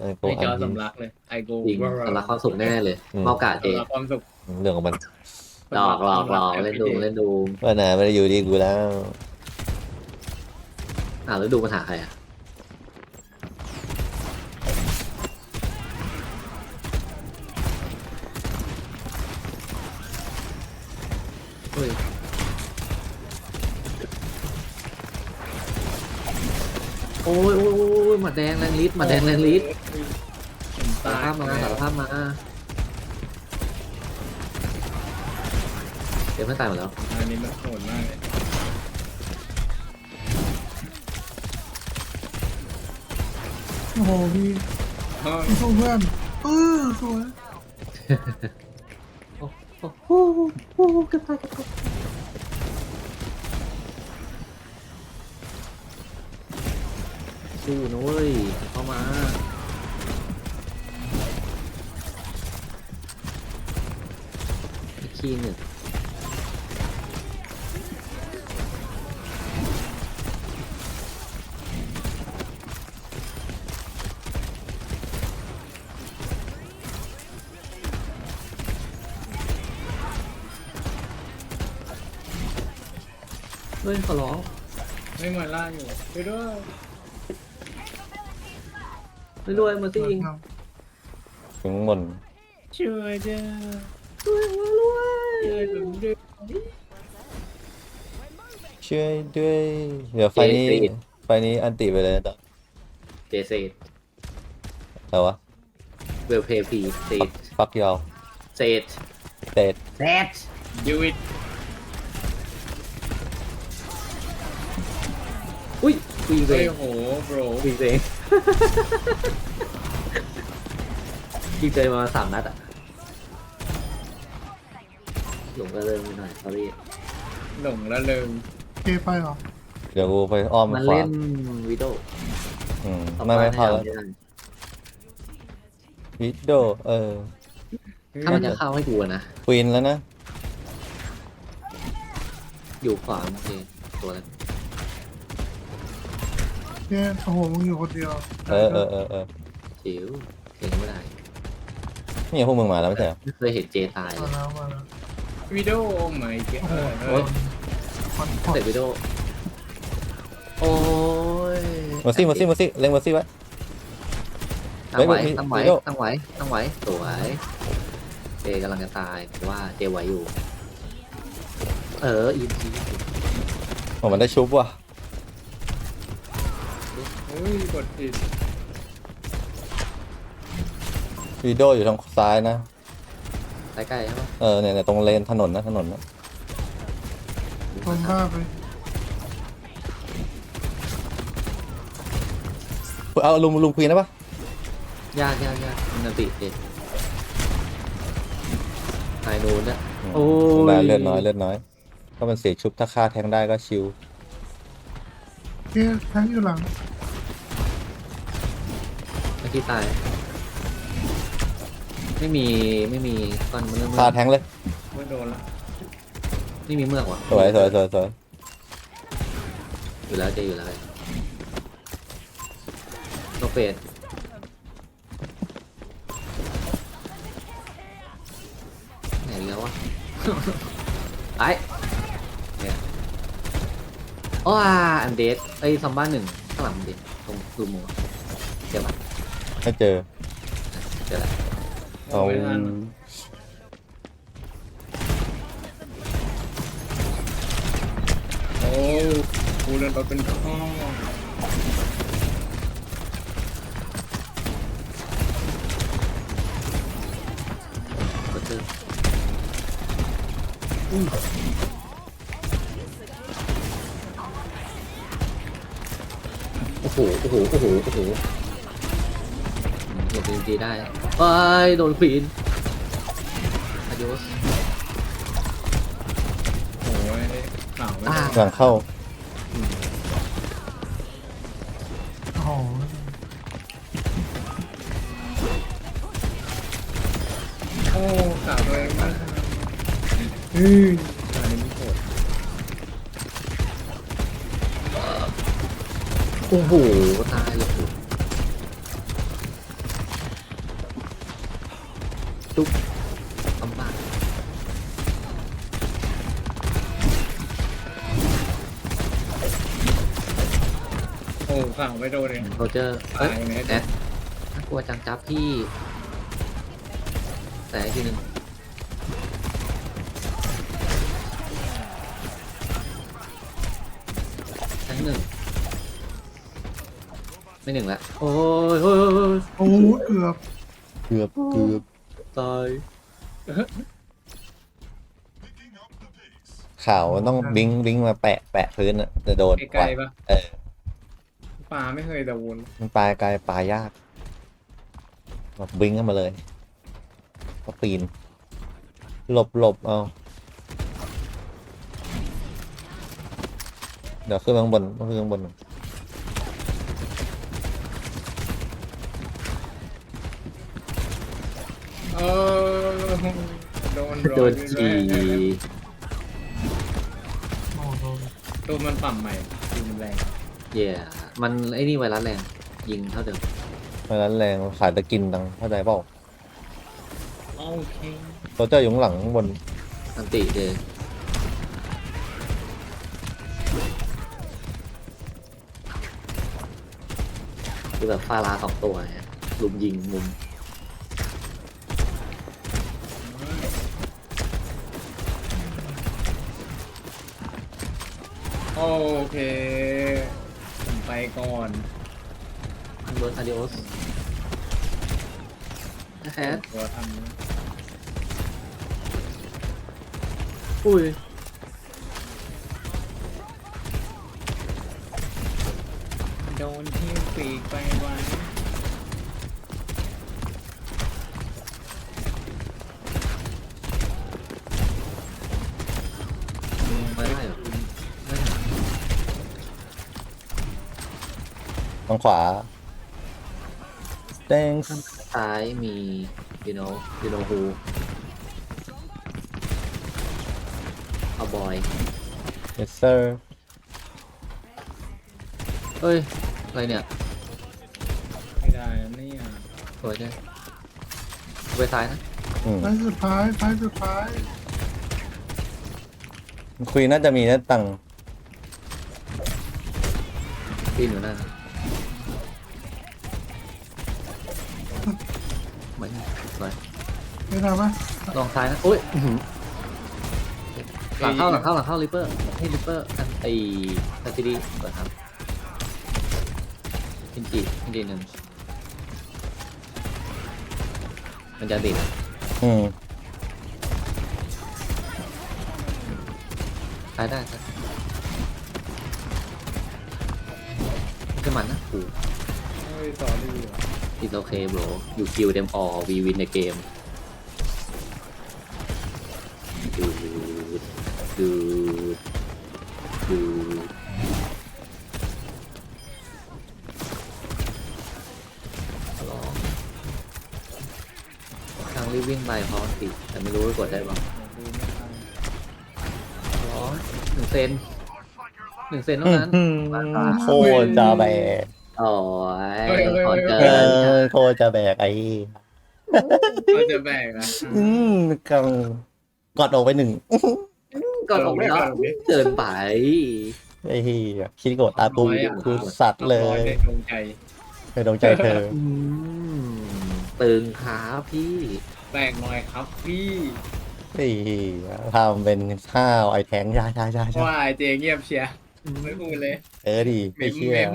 ไอ้โกในอัจอนนี้สำลักเลยไอโกจริงสำหรับความสุขแน่ๆเลยอืมเมากาเจสำลักความสุขเรื่องของมันหลอกหลอกหลอกเล่นดูเล่นดูว่าไหนไม่ได้อยู่ดีกูแล้วอ่าแล้วดูปัญหาใครอะเฮ้ยโอ้ยโอ้ยโอ้ยโอ้ยหมัดแดงแรงลิสหมัดแดงแรงลิสผมสารตายภาพมาสารภาพมาเดี๋ยวเพื่อนตายหมดแล้วอันนี้มันโหดมากเลยโอ้โหพี่อ้าวสู้เพื่อนเออสวยโอ้โหโอ้โหโอ้โหเกือบตายเกือบตายสู้นะเว้ยเข้ามา อีกทีหนึ่งเฮ้ยขอร้องไม่มาล่าอยู่ไปด้วยไม่รวยมาสิยิง ถึงหมดช่วยเด้อรวย รวยรวยช่วยผมด้วยช่วยด้วย เดี๋ยวไฟนี้ไฟนี้อันติไปเลยนะต่อเจเซดแต่วะเวลเพย์พีเซดฟักยาวเซดเตดเซดยูวิตอุ้ยกูยิงเอเฮ้ยงโหโบรกูยิงเอง ยิงเจอมาสามนัดอะ หลงก็เริ่มไปหน่อย sorry หลงละเริงเกไปเหรอเดี๋ยวกูไปอ้อมมันขวาเล่นวิดโออืมไม่ไม่เข้าแล้วไม่ได้วิดโดเออถ้ามันจะเข้าให้กูอะนะ ควีนแล้วนะ อยู่ขวาโอเคตัวนั้นเกโอ้โหมึงอยู่คนเดียวเออเออเออเออจิ๋วเพลงไม่ได้ นี่พวกมึงมาแล้วไม่ใช่เหรอไม่เคยเห็นเจตายเลมายแล้วมาแล้ว วิดีโอโอ้ my โอ้โห god โอ๊ยมันพอเสร็จวิดโอโอ้ยมาซี่มาซี่มาซี่เล็งมาซี่ไว้ตั้งไว้เฮ้ยตั้งไว้วิดโอตั้งไว้ตั้งไว้สวยเจกำลังจะตายแต่ว่าเจไหวอยู่ เอออีพีผมมันได้ชุบว่ะเฮ้ยกดผิดวิดโดอยู่ทางซ้ายนะ ใกล้ๆใช่ปะเออเนี่ยเนี่ยตรงเลนถนนนะถนนนะตรงหน้าไปเอาลุมลุมควีนได้ปะยากยากยากมันติเจไฮนูนนะอืมโอ้ยได้เลือดน้อยเลือดน้อยก็มันเสียชุบถ้าฆ่าแทงได้ก็ชิวเกทั้งอยู่หลังเมื่อกี้ตาย ไม่มีไม่มีก้อนเมื่อกฆ่าแทงเลยไม่โดนละไม่มีเมือกว่ะสวยสวยสวยสวยอยู่แล้วเจอยู่แล้วโนเฟสไหนอีกแล้ววะ ไอ้เนี่ยโอ้อาอันเดสไอ้ซัมบ้าหนึ่งข้างหลังมันเดสตรงรูมัวเดี๋ยวมาไม่เจอเดี๋ยวละ เอาโอ้กูเดินไปเป็นข้อกดเจอโอ้โห โอ้โห โอ้โห โอ้โห บดีๆได้เอ้ยโดนควีนอายุสโอ้ยข่าวไม่อ่าหลังเข้าโอ้โหโอ้ข่าวตัวเองมากอืมอันนี้มันโหดโอ้โหตายเลย จุ๊บลำบากโอ้ข่าวไม่โดนเลยโรเจอร์เอ้ตายยไหม แอดน่ากลัวจังจับพี่ แต่อีกทีหนึ่งทั้งหนึ่ง ไม่หนึ่งละโอ้ยโอ้ยโอ้ยโอ้ยโอ้เกือบเกือบเกือบ ตายข่าวมันต้องบิงบิงมาแปะแปะพื้นอะจะโดนไกลๆปะเออปลาไม่เคยโดนมันปลายกลายปลายากแบบบิงเข้ามาเลย ก็ปีน หลบหลบเอา เดี๋ยวขึ้นไปข้างบนต้องขึ้นข้างบน เออโดนโดนจีโอ้โดนตัวมันปั่มใหม่ยิงมันแรงเย่มันไอ้นี่ไวรัสแรงยิงเท่าเดิมเพราะฉะนั้นแรงขายตะกินตังเข้าใจเปล่าโอเคโรเจอร์อยู่ข้างหลังข้างบนอันติเดยคือแบบฟาราสองตัวเนี่ยลุมยิงมุม โอเค ผมไปก่อนเบิร์ดอาดิโอสนะแคทตัวทำนะอุ้ยโดนที่ปีกไปไว้ ทางขวา thanks ข้างซ้ายมี you know you know who เอาบอย yes sir เฮ้ย อะไรเนี่ยไม่ได้นะเนี่ยสวยจังไปซ้ายนะ อืมไฟสุดท้ายไฟสุดท้ายคุยน่าจะมีนะตังค์ปีนอยู่นั่นนะ ไม่สวยไม่ทำไหมลองซ้ายนะอุ้ยอื้อหือหลังเข้าหลังเข้าหลังเข้าริปเปอร์ให้ริปเปอร์กันไอ้ทัตติดีเปิดครับพินจีพินจีหนึ่งมันจะติดอืมซ้ายได้ครับขึ้นมันนะกู เฮ้ยต่อดีว่ะ It's okay bro you kill them all we win the game dude dude dude ลองทางรีบวิ่งไปพร้อมติแต่ไม่รู้ว่ากดได้บ้างดูไม่ทันร้อยหนึ่งเซนหนึ่งเซนเท่านั้นโคตรจะแบก โอ้ยขอเจเอออโคตรจะแบกไอ้ก็จะแบกอะอืมกังกอดออกไปหนึ่งก่อนออกไม่เอาเกินไป ไอ้เหี้ยคิดโกรธตาปูคือสัตว์เลร้อยยในดวงใจในดวงใจเธอ อืมตึงขาพี่แบกหน่อยครับพี่ไอ้เหี้ยทำเป็นข้าวไอ้แทงใช่ใช่ใช่ใช่ว่าไอเจเงียบเชียร์ไม่พูดเลย เออดีไม่เชื่อ เมม